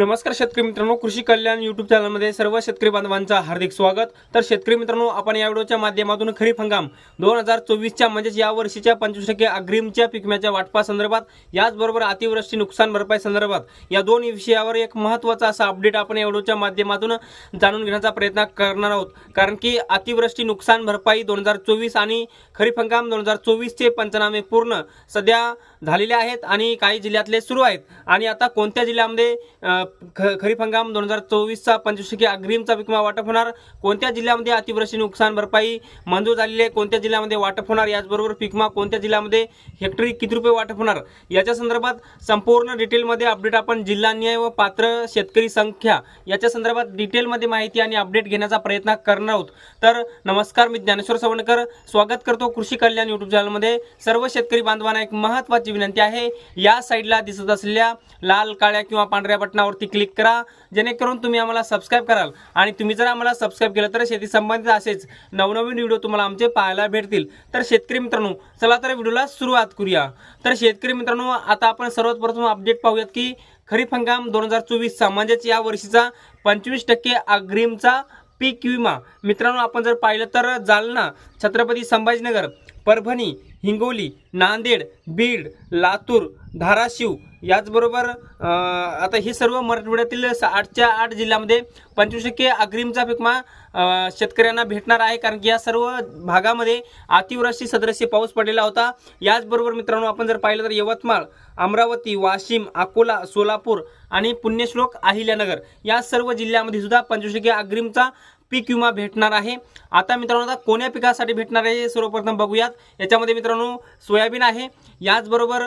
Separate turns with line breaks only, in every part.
नमस्कार शेतकरी मित्रांनो कृषी कल्याण युट्यूब चॅनलमध्ये सर्व शेतकरी बांधवांचं हार्दिक स्वागत. तर शेतकरी मित्रांनो आपण या व्हिडिओच्या माध्यमातून खरीप हंगाम दोन हजार चोवीसच्या म्हणजेच या वर्षीच्या पंचवीस टक्के अग्रिमच्या पिकम्याच्या वाटपा संदर्भात याचबरोबर अतिवृष्टी नुकसान भरपाई संदर्भात या दोन विषयावर एक महत्त्वाचा असा अपडेट आपण या व्हिडिओच्या माध्यमातून जाणून घेण्याचा प्रयत्न करणार आहोत. कारण की अतिवृष्टी नुकसान भरपाई दोन हजार चोवीस आणि खरीप हंगाम दोन हजार चोवीसचे पंचनामे पूर्ण सध्या झालेले आहेत आणि काही जिल्ह्यातले सुरू आहेत. आणि आता कोणत्या जिल्ह्यामध्ये खरीप हंगाम दोन हजार चोवीसचा पंचवीस टक्के अग्रिमचा विमा वाटप होणार. कोणत्या जिल्ह्यामध्ये अतिवृष्टी नुकसान भरपाई मंजूर झालेली आहे? कोणत्या जिल्ह्यामध्ये वाटप होणार? याचबरोबर पिकमा कोणत्या जिल्ह्यामध्ये हेक्टरी किती रुपये वाटप होणार? याच्या संदर्भात संपूर्ण डिटेलमध्ये अपडेट आपण जिल्हा न्याय व पात्र शेतकरी संख्या याच्या संदर्भात डिटेलमध्ये माहिती आणि अपडेट घेण्याचा प्रयत्न करणार आहोत. तर नमस्कार मी ज्ञानेश्वर सवणकर स्वागत करतो कृषी कल्याण युट्यूब चॅनलमध्ये. सर्व शेतकरी बांधवांना एक महत्त्वाची विनंती आहे. या साईडला दिसत असलेल्या लाल काळ्या किंवा पांढऱ्या बटनावरती क्लिक करा जेणेकरून तुम्ही आम्हाला सबस्क्राईब कराल. आणि तुम्ही जर आम्हाला सबस्क्राईब केलं तर शेती संबंधित असेच नवनवीन व्हिडिओ तुम्हाला आमचे पाहायला भेटतील. तर शेतकरी मित्रांनो चला तर व्हिडिओला सुरुवात करूया. तर शेतकरी मित्रांनो आता आपण सर्वात प्रथम अपडेट पाहूयात की खरीप हंगाम दोन हजार चोवीसचा म्हणजेच या वर्षीचा पंचवीस टक्के अग्रिमचा पीक विमा. मित्रांनो आपण जर पाहिलं तर जालना छत्रपती संभाजीनगर परभणी हिंगोली नांदेड बीड लातूर धाराशिव याचबरोबर आता हे सर्व मराठवाड्यातील स- आठच्या आठ जिल्ह्यामध्ये पंचवीस टक्के अग्रिमचा पिकमा शेतकऱ्यांना भेटणार आहे. कारण की या सर्व भागामध्ये अतिवृष्टी सदृश्य पाऊस पडलेला होता. याचबरोबर मित्रांनो आपण जर पाहिलं तर यवतमाळ अमरावती वाशिम अकोला सोलापूर आणि पुण्यश्लोक अहिल्यानगर या सर्व जिल्ह्यामध्ये सुद्धा पंचवीस टक्के अग्रिमचा पीक विमा भेटणार आहे. आता मित्रांनो आता कोण्या पिकासाठी भेटणार आहे हे सर्वप्रथम बघूयात. याच्यामध्ये मित्रांनो सोयाबीन आहे याचबरोबर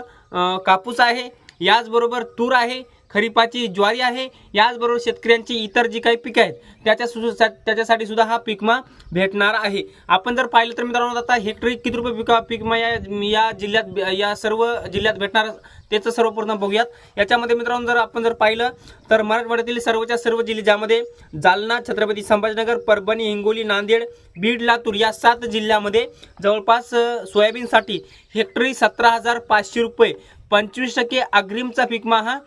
कापूस आहे याचबरोबर तूर आहे खरीपाची ज्वारी आहे. याचबरोबर शेतकऱ्यांची इतर जी काही पिकं आहेत त्याच्या सु त्याच्यासाठी सुद्धा हा पिकमा भेटणार आहे. आपण जर पाहिलं तर मित्रांनो आता हेक्टरी किती रुपये पिका पिकमा या या जिल्ह्यात या सर्व जिल्ह्यात भेटणार त्याचं सर्वप्रथम बघूयात. याच्यामध्ये मित्रांनो जर आपण जर पाहिलं तर मराठवाड्यातील सर्वच्या सर्व जिल्हे ज्यामध्ये जालना छत्रपती संभाजीनगर परभणी हिंगोली नांदेड बीड लातूर या सात जिल्ह्यामध्ये जवळपास सोयाबीनसाठी हेक्टरी सतरा हजार पाचशे रुपये पंचवीस टक्के अग्रिमचा पीकमा हा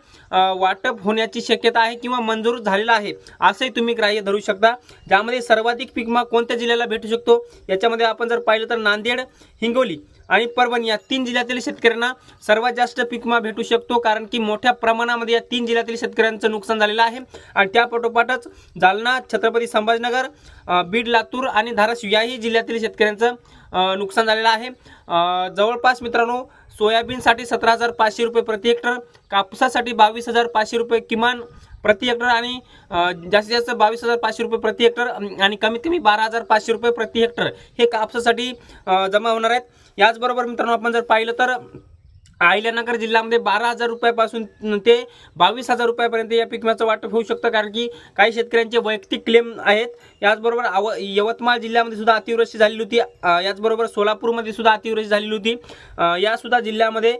वाटप होण्याची शक्यता आहे किंवा मंजूर झालेला आहे असंही तुम्ही ग्राह्य धरू शकता. ज्यामध्ये सर्वाधिक पीकमा कोणत्या जिल्ह्याला भेटू शकतो? याच्यामध्ये आपण जर पाहिलं तर नांदेड हिंगोली आणि परभणी या तीन जिल्ह्यातील शेतकऱ्यांना सर्वात जास्त पिकमा भेटू शकतो कारण की मोठ्या प्रमाणामध्ये या तीन जिल्ह्यातील शेतकऱ्यांचं नुकसान झालेलं आहे. आणि त्यापाठोपाठच जालना छत्रपती संभाजीनगर बीड लातूर आणि धाराशिव याही जिल्ह्यातील शेतकऱ्यांचं नुकसान झालेलं आहे. जवळपास मित्रांनो सोयाबीनसाठी सतरा हजार पाचशे रुपये प्रति हेक्टर कापसासाठी बावीस हजार पाचशे रुपये किमान प्रति हेक्टर आणि जास्तीत जास्त बावीस हजार पाचशे रुपये प्रति हेक्टर आणि कमीत कमी बारा हजार पाचशे रुपये प्रति हेक्टर हे कापसासाठी जमा होणार आहेत. याचबरोबर मित्रांनो आपण जर पाहिलं तर अहिल्यानगर जिल्ह्यामध्ये बारा हजार रुपयापासून ते बावीस हजार रुपयापर्यंत या पिकम्याचं वाटप होऊ शकतं कारण की काही शेतकऱ्यांचे वैयक्तिक क्लेम आहेत. याचबरोबर आव यवतमाळ जिल्ह्यामध्ये सुद्धा अतिवृष्टी झालेली होती. याचबरोबर सोलापूरमध्ये सुद्धा अतिवृष्टी झालेली होती. यासुद्धा जिल्ह्यामध्ये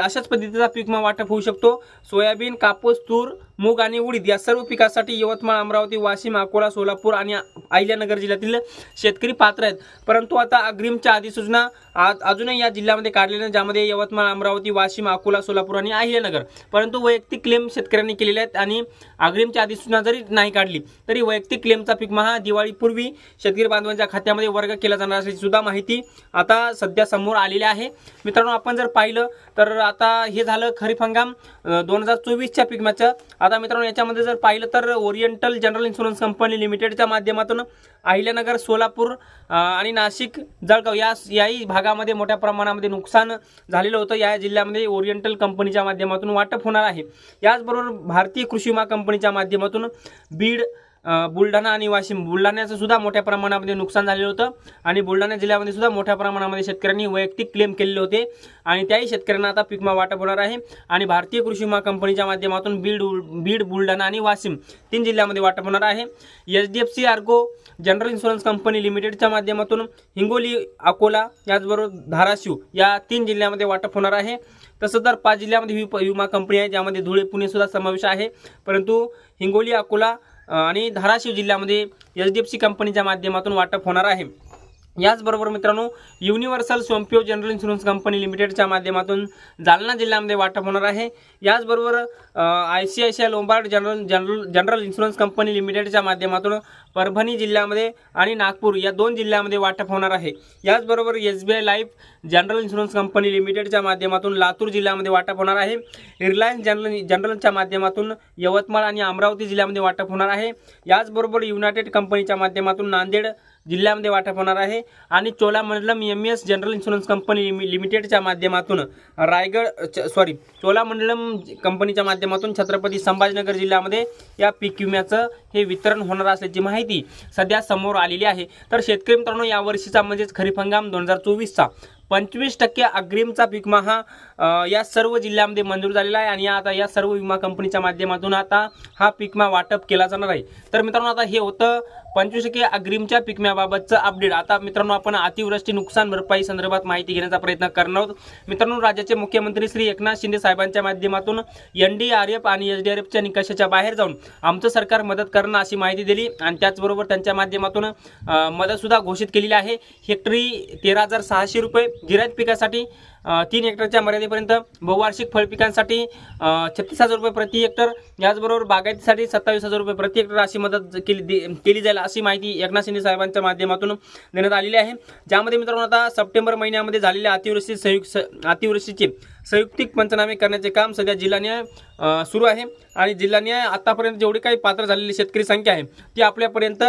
अशाच पद्धतीचा पिकमा वाटप होऊ शकतो. सोयाबीन कापूस तूर मूग आणि उडीद या सर्व पिकासाठी यवतमाळ अमरावती वाशिम अकोला सोलापूर आणि अहिल्यानगर जिल्ह्यातील शेतकरी पात्र आहेत. परंतु आता अग्रिमच्या अधिसूचना आज अजूनही या जिल्ह्यामध्ये काढलेल्या नाही, ज्यामध्ये यवतमाळ अमरावती वाशिम अकोला सोलापूर आणि अहिल्यानगर. परंतु वैयक्तिक क्लेम शेतकऱ्यांनी केलेले आहेत आणि अग्रिमच्या अधिसूचना जरी नाही काढली तरी वैयक्तिक क्लेमचा पिकमा हा दिवाळीपूर्वी शेतकरी बांधवांच्या खात्यामध्ये वर्ग केला जाणार असल्याची सुद्धा माहिती आता सध्या समोर आलेली आहे. मित्रांनो आपण जर पाहिलं तर आता हे झालं खरीप हंगाम दोन हजार चोवीसच्या पिकम्याचं आता मित्रांनो याच्यामध्ये जर पाहिलं तर ओरिएंटल जनरल इन्शुरन्स कंपनी लिमिटेडच्या माध्यमातून अहिल्यानगर सोलापूर आणि नाशिक जळगाव या याही भागामध्ये मोठ्या प्रमाणामध्ये नुकसान झालेलं होतं. या जिल्ह्यामध्ये ओरिएंटल कंपनीच्या माध्यमातून वाटप होणार आहे. याचबरोबर भारतीय कृषी विमा कंपनीच्या माध्यमातून बीड बुलढाणा आणि वाशिम. बुलढाण्याचं सुद्धा मोठ्या प्रमाणामध्ये नुकसान झालेलं होतं आणि बुलढाणा जिल्ह्यामध्ये सुद्धा मोठ्या प्रमाणामध्ये शेतकऱ्यांनी वैयक्तिक क्लेम केलेले होते आणि त्याही शेतकऱ्यांना आता पीकमा वाटप होणार आहे. आणि भारतीय कृषी विमा कंपनीच्या माध्यमातून बीड बीड बुलढाणा आणि वाशिम तीन जिल्ह्यामध्ये वाटप होणार आहे. H D F C ergo general insurance company लिमिटेडच्या माध्यमातून हिंगोली अकोला याचबरोबर धाराशिव या तीन जिल्ह्यामध्ये वाटप होणार आहे. तसं तर पाच जिल्ह्यामध्ये विमा कंपनी आहे ज्यामध्ये धुळे पुणे सुद्धा समावेश आहे. परंतु हिंगोली अकोला आणि धाराशिव जिल्ह्यामध्ये एच डी एफ सी कंपनीच्या माध्यमातून वाटप होणार आहे. याचबरोबर मित्रांनो universal Sompo general insurance company लिमिटेडच्या माध्यमातून जालना जिल्ह्यामध्ये वाटप होणार आहे. याचबरोबर I C I C I Lombard general general general insurance company लिमिटेडच्या माध्यमातून परभणी जिल्ह्यामध्ये आणि नागपूर या दोन जिल्ह्यामध्ये वाटप होणार आहे. याचबरोबर S B I life general insurance company लिमिटेडच्या माध्यमातून लातूर जिल्ह्यामध्ये वाटप होणार आहे. रिलायन्स जनरल जनरलच्या माध्यमातून यवतमाळ आणि अमरावती जिल्ह्यामध्ये वाटप होणार आहे. याचबरोबर युनायटेड कंपनीच्या माध्यमातून नांदेड जिल्ह्यामध्ये वाटप होणार आहे. आणि Cholamandalam M S general insurance company लिमि लिमिटेडच्या माध्यमातून रायगड सॉरी चोलामंडलम कंपनीच्या माध्यमातून छत्रपती संभाजीनगर जिल्ह्यामध्ये या पीक विम्याचं हे वितरण होणार असल्याची माहिती सध्या समोर आलेली आहे. तर शेतकरी मित्रांनो यावर्षीचा म्हणजेच खरीप हंगाम दोन हजार चोवीसचा. पंचवीस टक्के अग्रिमचा पीक हा या सर्व जिल्ह्यामध्ये मंजूर झालेला आहे आणि आता या सर्व विमा कंपनीच्या माध्यमातून आता हा पिकमा वाटप केला जाणार आहे. तर मित्रांनो आता हे होतं पंचवीस अग्रिमच्या पिकम्याबाबतचं अपडेट आता मित्रांनो आपण अतिवृष्टी नुकसान भरपाई संदर्भात माहिती घेण्याचा प्रयत्न करणार आहोत. मित्रांनो राज्याचे मुख्यमंत्री श्री एकनाथ शिंदे साहेबांच्या माध्यमातून एन डी आर एफ आणि एच डी आर एफच्या निकषाच्या बाहेर जाऊन आमचं सरकार मदत करणं अशी माहिती दिली आणि त्याचबरोबर त्यांच्या माध्यमातून मदतसुद्धा घोषित केलेली आहे. हेक्टरी तेरा हजार सहाशे रुपये गिरायत पिकासाठी तीन हेक्टरच्या तारखेपर्यंत बहुवार्षिक फळ पिकांसाठी छत्तीस हजार रुपये प्रति हेक्टर. याचबरोबर बागायतीसाठी सत्तावीस हजार रुपये प्रति हेक्टर अशी मदत केली दे- केली जाईल अशी माहिती एकनाथ शिंदे साहेबांच्या माध्यमातून देण्यात आलेली आहे. ज्यामध्ये मित्रांनो आता सप्टेंबर महिन्यामध्ये झालेल्या अतिवृष्टी संयुक्त अतिवृष्टीचे संयुक्तिक पंचनामे करण्याचे काम सध्या जिल्हा न्याय सुरू आहे. आणि जिल्हा न्याय आतापर्यंत जेवढी काही पात्र झालेली शेतकरी संख्या आहे ती आपल्यापर्यंत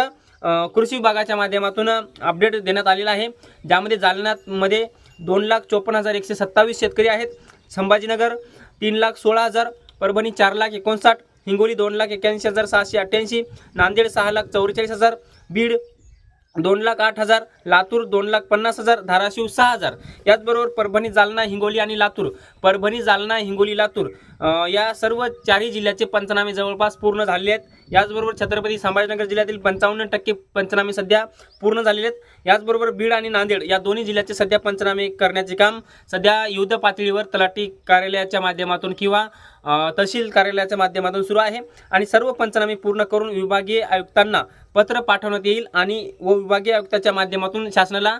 कृषी विभागाच्या माध्यमातून अपडेट देण्यात आलेला आहे. ज्यामध्ये जालन्यामध्ये दोन लाख चोपन्न हजार एकशे सत्तावीस शेतकरी आहेत. संभाजीनगर तीन लाख सोळा हजार परभणी चार लाख एकोणसाठ हिंगोली दोन लाख एक्याऐंशी हजार सहाशे अठ्ठ्याऐंशी नांदेड सहा लाख चौवेचाळीस हजार बीड दोन लाख आठ हजार लातूर दोन लाख पन्नास हजार धाराशिव सहा हजार. याचबरोबर परभणी जालना हिंगोली आणि लातूर. परभणी जालना हिंगोली लातूर. या सर्व चारही जिल्ह्याचे पंचनामे जवळपास पूर्ण झालेले आहेत. याचबरोबर छत्रपती संभाजीनगर जिल्ह्यातील पंचावन्न टक्के पंचनामे सध्या पूर्ण झालेले आहेत. याचबरोबर बीड आणि नांदेड या दोन्ही जिल्ह्याचे सध्या पंचनामे करण्याचे काम सध्या युद्ध पातळीवर तलाठी कार्यालयाच्या माध्यमातून किंवा तहसील कार्यालयाच्या माध्यमातून सुरू आहे. आणि सर्व पंचनामे पूर्ण करून विभागीय आयुक्तांना पत्र पाठवण्यात येईल आणि व विभागीय आयुक्ताच्या माध्यमातून शासनाला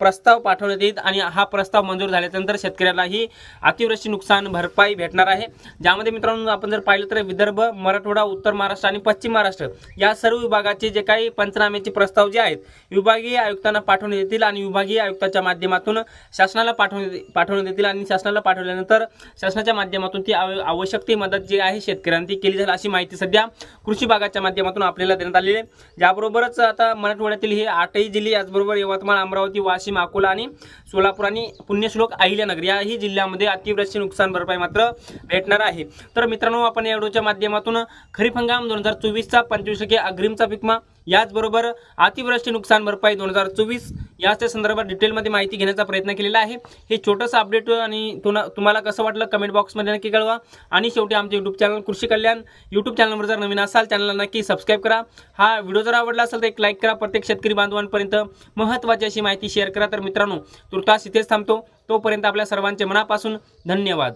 प्रस्ताव पाठवण्यात येईल. आणि हा प्रस्ताव मंजूर झाल्यानंतर शेतकऱ्याला ही अतिवृष्टी नुकसान भरपाई भेट भेटणार आहे. ज्यामध्ये मित्रांनो आपण जर पाहिलं तर विदर्भ मराठवाडा उत्तर महाराष्ट्र आणि पश्चिम महाराष्ट्र या सर्व विभागाचे जे काही पंचनाम्याचे प्रस्ताव जे आहेत विभागीय आयुक्तांना पाठवण्यात येतील आणि विभागीय आयुक्ताच्या माध्यमातून शासनाला पाठवण्यात पाठवण्यात येतील आणि शासनाला पाठवल्यानंतर शासनाच्या माध्यमातून ती आव- आवश्यक ती मदत जी आहे शेतकऱ्यांना ती केली जाईल अशी माहिती सध्या कृषी विभागाच्या माध्यमातून आपल्याला देण्यात आलेली आहे. याबरोबरच आता मराठवाड्यातील हे आठही जिल्हे याचबरोबर यवतमाळ अमरावती वाशिम अकोला आणि सोलापूर आणि पुण्यश्लोक अहिल्यानगर याही जिल्ह्यामध्ये अतिवृष्टी नुकसान भरपाई मात्र भेटणार आहे. तर मित्रांनो आपण या व्हिडिओच्या माध्यमातून खरीप हंगाम दोन हजार चोवीसचा पंचवीस अग्रिमचा पिकमा याचबरोबर अतिवृष्टी नुकसान भरपाई दोन हजार चोवीस याच्या संदर्भात डिटेलमध्ये माहिती घेण्याचा प्रयत्न केलेला आहे. हे छोटंसं अपडेट आणि तुना तुम्हाला कसं वाटलं कमेंट बॉक्समध्ये नक्की कळवा. आणि शेवटी आमचे यूट्यूब चॅनल कृषी कल्याण यूट्यूब चॅनलवर जर नवीन असाल चॅनलला नक्की सबस्क्राईब करा. हा व्हिडिओ जर आवडला असेल तर एक लाईक करा. प्रत्येक शेतकरी बांधवांपर्यंत महत्त्वाची अशी माहिती शेअर करा. तर मित्रांनो तुर्तास इथेच थांबतो. तोपर्यंत आपल्या सर्वांचे मनापासून धन्यवाद.